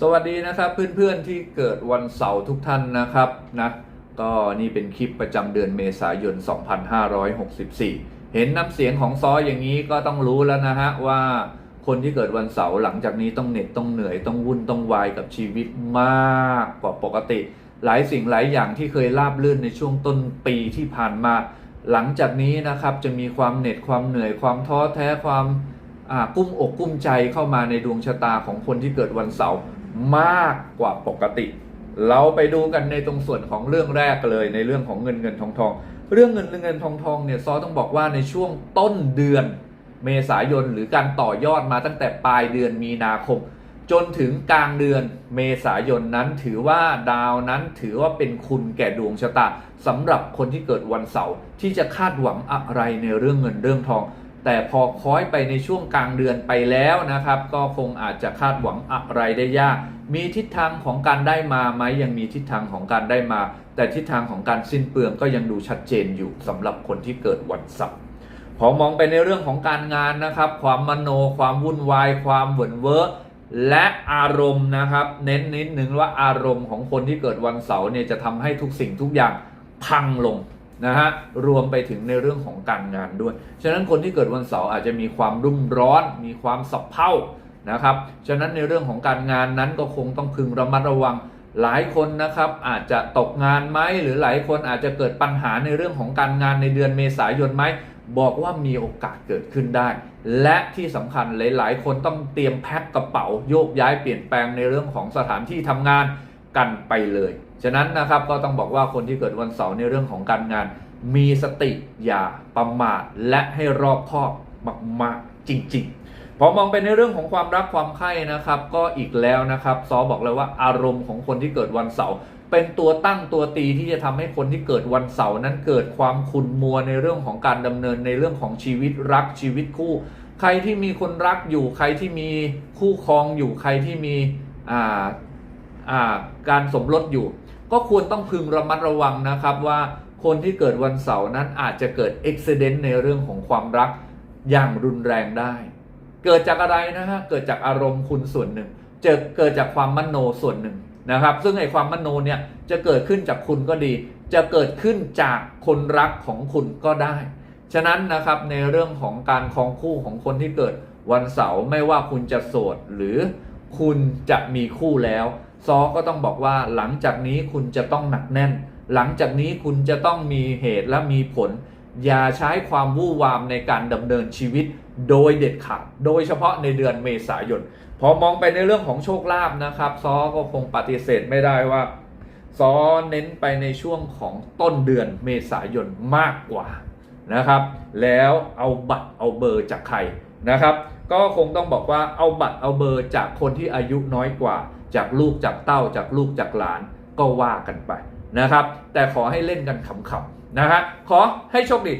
สวัสดีนะครับเพื่อนๆที่เกิดวันเสาร์ทุกท่านนะครับนะก็นี่เป็นคลิปประจำเดือนเมษายน 2564 เห็นน้ำเสียงของซออย่างนี้ก็ต้องรู้แล้วนะฮะว่าคนที่เกิดวันเสาร์หลังจากนี้ต้องเหน็ดต้องเหนื่อยต้องวุ่นต้องวายกับชีวิตมากกว่าปกติ หลายสิ่งหลายอย่างที่เคยราบลื่นในช่วงต้นปีที่ผ่านมา หลังจากนี้นะครับจะมีความเหน็ดความเหนื่อยความท้อแท้ความอ่ากุ้มอกกุ้มใจเข้ามาในดวงชะตาของคนที่เกิดวันเสาร์ มากกว่าปกติ เราไปดูกันในตรงส่วนของเรื่องแรกเลยในเรื่องของเงินเงินทองทอง เรื่องเงินเงินทองทองเนี่ยซอต้องบอกว่าในช่วงต้นเดือนเมษายนหรือการต่อยอดมาตั้งแต่ปลายเดือนมีนาคม จนถึงกลางเดือนเมษายนนั้นถือว่าดาวนั้นถือว่าเป็นคุณแก่ดวงชะตาสำหรับคนที่เกิดวันเสาร์ที่จะคาดหวังอะไรในเรื่องเงินเรื่องทอง แต่พอคล้อยไปในช่วงกลางเดือนไปแล้วนะครับ ก็คงอาจจะคาดหวังอะไรได้ยาก มีทิศทางของการได้มาไหมยังมีทิศทางของการได้มา แต่ทิศทางของการสิ้นเปลืองก็ยังดูชัดเจนอยู่สำหรับคนที่เกิดวันเสาร์พอมองไปในเรื่องของการงานนะครับ ความมโน ความวุ่นวาย ความเหวินเวอและอารมณ์นะครับ เน้นนิดหนึ่งว่าอารมณ์ของคนที่เกิดวันเสาร์เนี่ยจะทำให้ทุกสิ่งทุกอย่างพังลง นะฮะรวมไปถึงในเรื่องของการงานด้วย ฉะนั้นคนที่เกิดวันเสาร์อาจจะมีความรุ่มร้อน มีความสับเพร่านะครับ ฉะนั้นในเรื่องของการงานนั้นก็คงต้องพึงระมัดระวังหลายคนนะครับอาจจะตกงานไหมหรือหลายคนอาจจะเกิดปัญหาในเรื่องของการงานในเดือนเมษายนไหมบอกว่ามีโอกาสเกิดขึ้นได้ และที่สำคัญหลาย ๆ คนต้องเตรียมแพ็คกระเป๋าโยกย้ายเปลี่ยนแปลงในเรื่องของสถานที่ทำงาน กันไปเลย ฉะนั้นนะครับก็ต้องบอกว่าคนที่เกิดวันเสาร์ในเรื่องของการงาน มีสติอย่าประมาทและให้รอบคอบมากๆจริง ๆ พอมองไปในเรื่องของความรักความใคร่นะครับ ก็อีกแล้วนะครับซอบอกเลยว่าอารมณ์ของคนที่เกิดวันเสาร์เป็นตัวตั้งตัวตีที่จะทำให้คนที่เกิดวันเสาร์นั้นเกิดความขุ่นมัวในเรื่องของการดำเนินในเรื่องของชีวิตรักชีวิตคู่ ใครที่มีคนรักอยู่ใครที่มีคู่ครองอยู่ใครที่มีอ่า การสมรสอยู่ ก็ควรต้องพึงระมัดระวังนะครับว่าคนที่เกิดวันเสาร์นั้นอาจจะเกิดอุบิเหตุในเรื่องของความรักอย่างรุนแรงได้ เกิดจากอะไรนะฮะ เกิดจากอารมณ์คุณส่วนหนึ่งจอเกิดจากความมโนส่วนหนึ่งนะครับ ซึ่งไอ้ความมโนเนี่ยจะเกิดขึ้นจากคุณก็ดี จะเกิดขึ้นจากคนรักของคุณก็ได้ ฉะนั้นนะครับในเรื่องของการครองคู่ของคนที่เกิดวันเสาร์ไม่ว่าคุณจะโสดหรือ คุณจะมีคู่แล้วซอก็ต้องบอกว่าหลังจากนี้คุณจะต้องหนักแน่น หลังจากนี้คุณจะต้องมีเหตุและมีผล อย่าใช้ความวู่วามในการดำเนินชีวิตโดยเด็ดขาด โดยเฉพาะในเดือนเมษายน พอมองไปในเรื่องของโชคลาภนะครับ ซอก็คงปฏิเสธไม่ได้ว่า ซอเน้นไปในช่วงของต้นเดือนเมษายนมากกว่า นะครับ แล้วเอาบัตรเอาเบอร์จากใครนะครับ ก็คงต้องบอกว่าเอาบัตรเอาเบอร์จากคนที่อายุน้อยกว่า จากลูกจากเต้าจากลูกจากหลานก็ว่ากันไปนะครับ แต่ขอให้เล่นกันขำๆนะฮะขอให้โชคดี